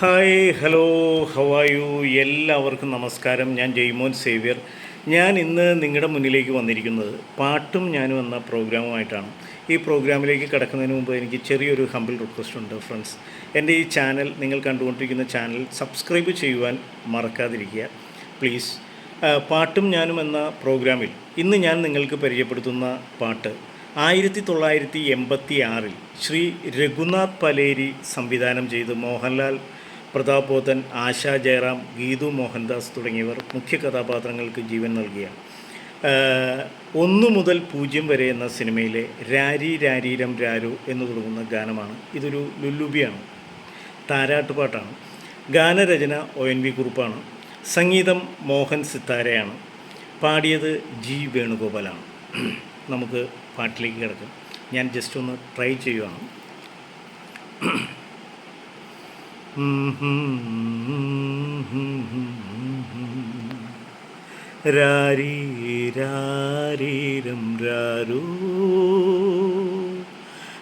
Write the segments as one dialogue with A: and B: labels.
A: Hi hello ഹവായു എല്ലാവർക്കും നമസ്കാരം. ഞാൻ ജയ്മോൻ സേവ്യർ. ഞാൻ ഇന്ന് നിങ്ങളുടെ മുന്നിലേക്ക് വന്നിരിക്കുന്നത് പാട്ടും ഞാനും എന്ന പ്രോഗ്രാമുമായിട്ടാണ്. ഈ പ്രോഗ്രാമിലേക്ക് കിടക്കുന്നതിന് മുമ്പ് എനിക്ക് ചെറിയൊരു ഹമ്പിൾ റിക്വസ്റ്റ് ഉണ്ട് ഫ്രണ്ട്സ് എന്റെ ഈ ചാനൽ നിങ്ങൾ കണ്ടുകൊണ്ടിരിക്കുന്ന ചാനൽ സബ്സ്ക്രൈബ് ചെയ്യുവാൻ മറക്കാതിരിക്കുക. പ്ലീസ് പാട്ടും ഞാനും എന്ന പ്രോഗ്രാമിൽ ഇന്ന് ഞാൻ നിങ്ങൾക്ക് പരിചയപ്പെടുത്തുന്ന പാട്ട് ആയിരത്തി തൊള്ളായിരത്തി എൺപത്തി ആറിൽ ശ്രീ രഘുനാഥ് പലേരി സംവിധാനം ചെയ്ത് മോഹൻലാൽ പ്രതാപ് പോത്തൻ ആശാ ജയറാം ഗീതു മോഹൻദാസ് തുടങ്ങിയവർ മുഖ്യ കഥാപാത്രങ്ങൾക്ക് ജീവൻ നൽകിയ ആ, ഒന്നു മുതൽ പൂജ്യം വരെ എന്ന സിനിമയിലെ രാരി രാരീരം രാരു എന്ന് തുടങ്ങുന്ന ഗാനമാണ്. ഇതൊരു ലുല്ലുബിയാണ്. താരാട്ടുപാട്ടാണ്. ഗാനരചന ഒ എൻ വി കുറുപ്പാണ്. സംഗീതം മോഹൻ സിത്താരയാണ്. പാടിയത് ജി വേണുഗോപാലാണ്. നമുക്ക് പാട്ടിലേക്ക് കിടക്കും. ഞാൻ ജസ്റ്റ് ഒന്ന് ട്രൈ ചെയ്യുവാണ്. രാരീ രാരീരം രാരൂ.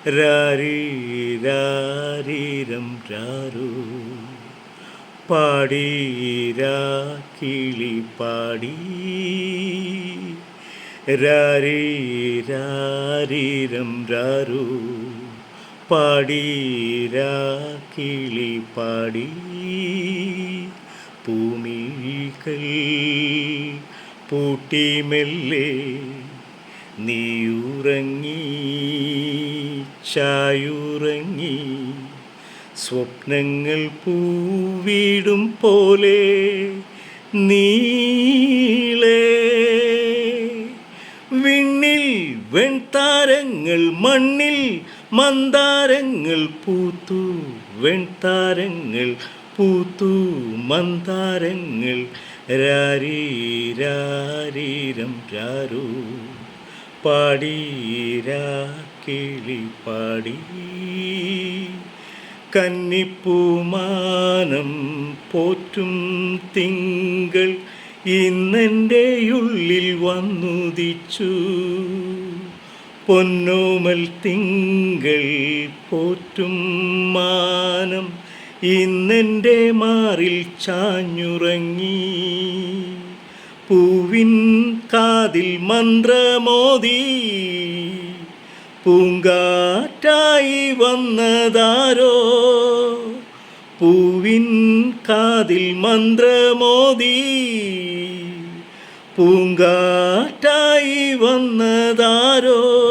A: രാരീ രാരീരം രാരൂ. പാടീരാ കിളി പാടി. രാരീ രാരീരം രാരൂ. പാടീരാ കിളി പാടി ഭൂമികൾ പൂട്ടി മെല്ലെ നീയുറങ്ങി ചായുറങ്ങി സ്വപ്നങ്ങൾ പൂവിടും പോലെ നീളേ. വിണ്ണിൽ വെൺതാരങ്ങൾ മണ്ണിൽ മന്ദാരങ്ങൾ പൂത്തു വെൺതാരങ്ങൾ പൂത്തു മന്ദാരങ്ങൾ രാരീരാരീരം രാരൂ പാടീരാ കിളി പാടി കന്നിപ്പൂമാനം പോറ്റും തിങ്കൾ ഇന്നെന്റെ ഉള്ളിൽ വന്നുദിച്ചു പൊന്നോമൽ തിങ്കൾ പോറ്റും മാനം. ഇന്നെന്റെ മാറിൽ ചാഞ്ഞുറങ്ങി. പൂവിൻ കാതിൽ മന്ത്രമോദി പൂങ്കാറ്റായി വന്നതാരോ? പൂവിൻ കാതിൽ മന്ത്രമോദി പൂങ്കാറ്റായി വന്നതാരോ?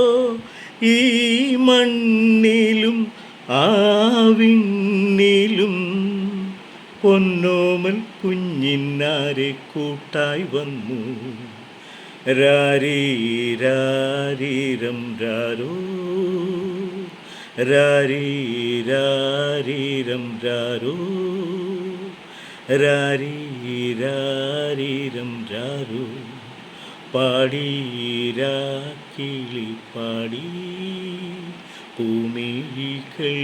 A: ഈ മണ്ണിലും ആവിണ്ണിലും പൊന്നോമൽ കുഞ്ഞിന്നാരെ കൂട്ടായി വന്നു. രാരീരാരീരം രാരോ രാരീരാരീരം രാരോ. രാരീരാരീരം രാരോ. പാടീരാ കിളി പാടി. ഭൂമികൾ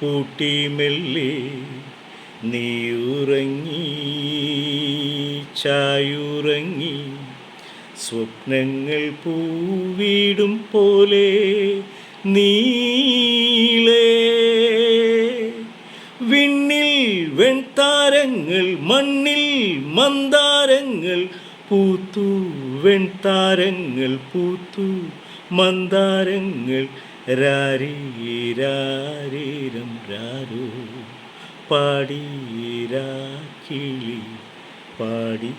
A: പൂട്ടി മെല്ലെ നീ ഉറങ്ങി ചായുറങ്ങി. സ്വപ്നങ്ങൾ പൂവിടും പോലെ നീളേ. വിണ്ണിൽ വെൺതാരങ്ങൾ മണ്ണിൽ മന്ദാരങ്ങൾ പൂത്തു വെൺതാരങ്ങൾ പൂത്തു മന്ദാരങ്ങൾ രാരീരാരീരം രാരു പാടീരാ കിളി പാടി.